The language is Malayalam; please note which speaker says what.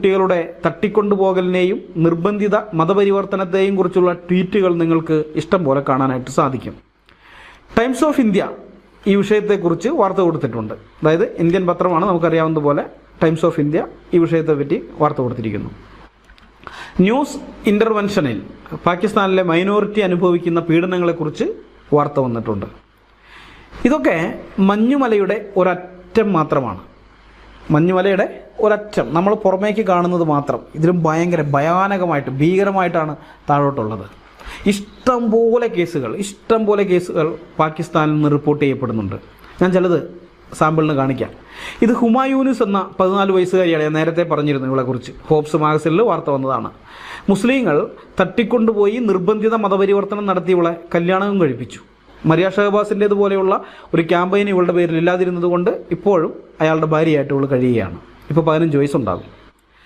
Speaker 1: കുട്ടികളുടെ തട്ടിക്കൊണ്ടുപോകലിനെയും നിർബന്ധിത മതപരിവർത്തനത്തെയും കുറിച്ചുള്ള ട്വീറ്റുകൾ നിങ്ങൾക്ക് ഇഷ്ടം പോലെ കാണാനായിട്ട് സാധിക്കും. ടൈംസ് ഓഫ് ഇന്ത്യ ഈ വിഷയത്തെക്കുറിച്ച് വാർത്ത കൊടുത്തിട്ടുണ്ട്. അതായത് ഇന്ത്യൻ പത്രമാണ് നമുക്കറിയാവുന്നതുപോലെ ടൈംസ് ഓഫ് ഇന്ത്യ ഈ വിഷയത്തെ പറ്റി വാർത്ത കൊടുത്തിരിക്കുന്നു. ന്യൂസ് ഇന്റർവെൻഷനിൽ പാകിസ്ഥാനിലെ മൈനോറിറ്റി അനുഭവിക്കുന്ന പീഡനങ്ങളെക്കുറിച്ച് വാർത്ത വന്നിട്ടുണ്ട്. ഇതൊക്കെ മഞ്ഞുമലയുടെ ഒരറ്റം മാത്രമാണ്. മഞ്ഞുമലയുടെ ഒരറ്റം. നമ്മൾ പുറമേക്ക് കാണുന്നത് മാത്രം. ഇതിലും ഭയങ്കര ഭയാനകമായിട്ട് ഭീകരമായിട്ടാണ് താഴോട്ടുള്ളത്. ഇഷ്ടം പോലെ കേസുകൾ ഇഷ്ടം പോലെ കേസുകൾ പാകിസ്ഥാനിൽ നിന്ന് റിപ്പോർട്ട് ചെയ്യപ്പെടുന്നുണ്ട്. ഞാൻ ചിലത് സാമ്പിളിന് കാണിക്കാം. ഇത് ഹുമായൂനിസ് എന്ന പതിനാല് വയസ്സുകാരിയാണ് ഞാൻ നേരത്തെ പറഞ്ഞിരുന്നു ഇവളെക്കുറിച്ച് ഹോപ്സ് മാഗസിനിൽ വാർത്ത വന്നതാണ്. മുസ്ലിങ്ങൾ തട്ടിക്കൊണ്ടുപോയി നിർബന്ധിത മതപരിവർത്തനം നടത്തി ഇവളെ കല്യാണവും കഴിപ്പിച്ചു. മരിയ ഷഹബാസിന്റേതുപോലെയുള്ള ഒരു ക്യാമ്പയിൻ ഇവളുടെ പേരിൽ ഇല്ലാതിരുന്നത് കൊണ്ട് ഇപ്പോഴും അയാളുടെ ഭാര്യയായിട്ട് ഇവൾ കഴിയുകയാണ്. ഇപ്പോൾ പതിനഞ്ച് വയസ്സുണ്ടാകും.